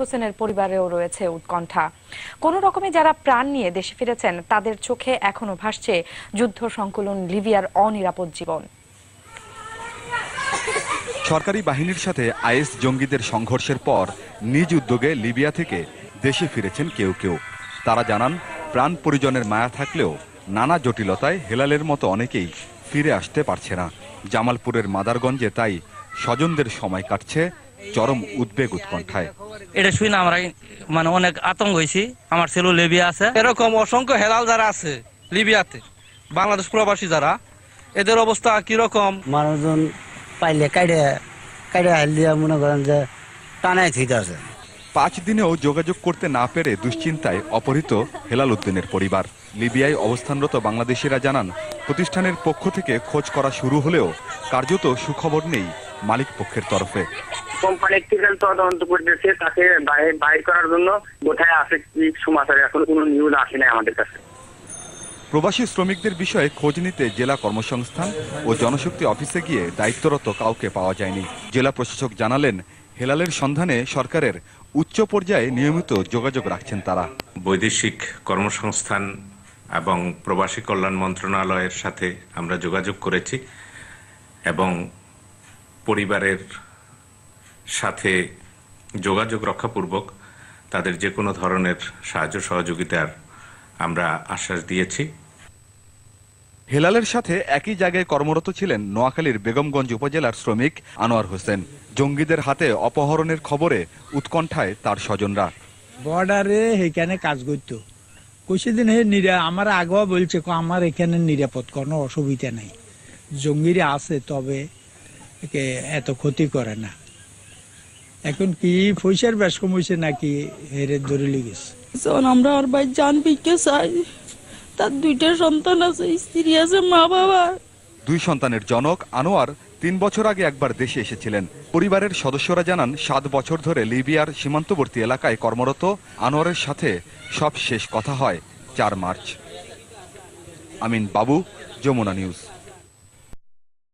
হোসেনের পরিবারেও রয়েছে উৎকণ্ঠা। কোনো রকমে যারা প্রাণ নিয়ে দেশে ফিরেছেন, তাদের চোখে এখনও ভাসছে যুদ্ধ সংকুলন লিবিয়ার অনিরাপদ জীবন। সরকারি বাহিনীর সাথে আইএস জঙ্গিদের সংঘর্ষের পর নিজ উদ্যোগে লিবিয়া থেকে দেশে ফিরেছেন কেউ কেউ। তারা জানান, প্রাণ পরিজনের মায়া থাকলেও নানা জটিলতায় হেলালের মতো অনেকেই ফিরে আসতে পারছে না। জামালপুরের মাদারগঞ্জে তাই স্বজনদের সময় কাটছে চরম উদ্বেগ উৎকণ্ঠায়। এটা শুনে আমরা মানে অনেক আতঙ্ক হয়েছি। আমার ছেলে লিবিয়া আছে। এরকম অসংখ্য হেলাল যারা আছে লিবিয়াতে বাংলাদেশ প্রবাসী যারা এদের অবস্থা কীরকম? মানুষজন পাইলে কাইডে কাইডে হাল দিয়া মনে করেন যে টানাই থিতে আছে। পাঁচ দিনেও যোগাযোগ করতে না পেরে দুশ্চিন্তায় অপহৃত হেলাল উদ্দিনের পরিবার। লিবিয়ায় অবস্থানরত বাংলাদেশিরা জানান প্রতিষ্ঠানের পক্ষ থেকে খোঁজ করা শুরু হলেও কার্যত সুখবর নেই মালিক পক্ষের তরফে। কোম্পানি থেকে তদন্ত করতেছে তাকে বাইর করার জন্য কোথায় আছে কি সমাচার এখন কোনো নিউজ আসে নাই আমাদের কাছে। প্রবাসী শ্রমিকদের বিষয়ে খোঁজ নিতে জেলা কর্মসংস্থান ও জনশক্তি অফিসে গিয়ে দায়িত্বরত কাউকে পাওয়া যায়নি। জেলা প্রশাসক জানালেন হেলালের সন্ধানে সরকারের উচ্চ পর্যায়ে নিয়মিত যোগাযোগ রাখছেন তারা। বৈদেশিক কর্মসংস্থান এবং প্রবাসী কল্যাণ মন্ত্রণালয়ের সাথে আমরা যোগাযোগ করেছি এবং পরিবারের সাথে যোগাযোগ রক্ষাপূর্বক তাদের যে কোনো ধরনের সাহায্য সহযোগিতার আমরা আশ্বাস দিয়েছি। হেলালের সাথে একই জায়গায় কর্মরত ছিলেন নোয়াখালীর বেগমগঞ্জ উপজেলার শ্রমিক আনোয়ার হোসেন। জঙ্গিদের হাতে অপহরণের খবরে উৎকণ্ঠায় তার স্বজনরা। বর্ডারে সেইখানে কাজ করতো। দিন হে নিরা আমার আগেও বলছে কো আমার এখানে নিরাপদ কোনো অসুবিধা নেই। জঙ্গিরা আছে তবে এত ক্ষতি করে না। এখন কি পয়সার বেশ হয়েছে নাকি হেরে ধরে লেগেছে যখন আমরা আর ভাই জান ভিক্ষে চাই। তার দুইটা সন্তান আছে স্ত্রী আছে মা বাবা। দুই সন্তানের জনক আনোয়ার তিন বছর আগে একবার দেশে এসেছিলেন। পরিবারের সদস্যরা জানান সাত বছর ধরে লিবিয়ার সীমান্তবর্তী এলাকায় কর্মরত আনোয়ারের সাথে সব শেষ কথা হয় চার মার্চ। আমিন বাবু যমুনা নিউজ।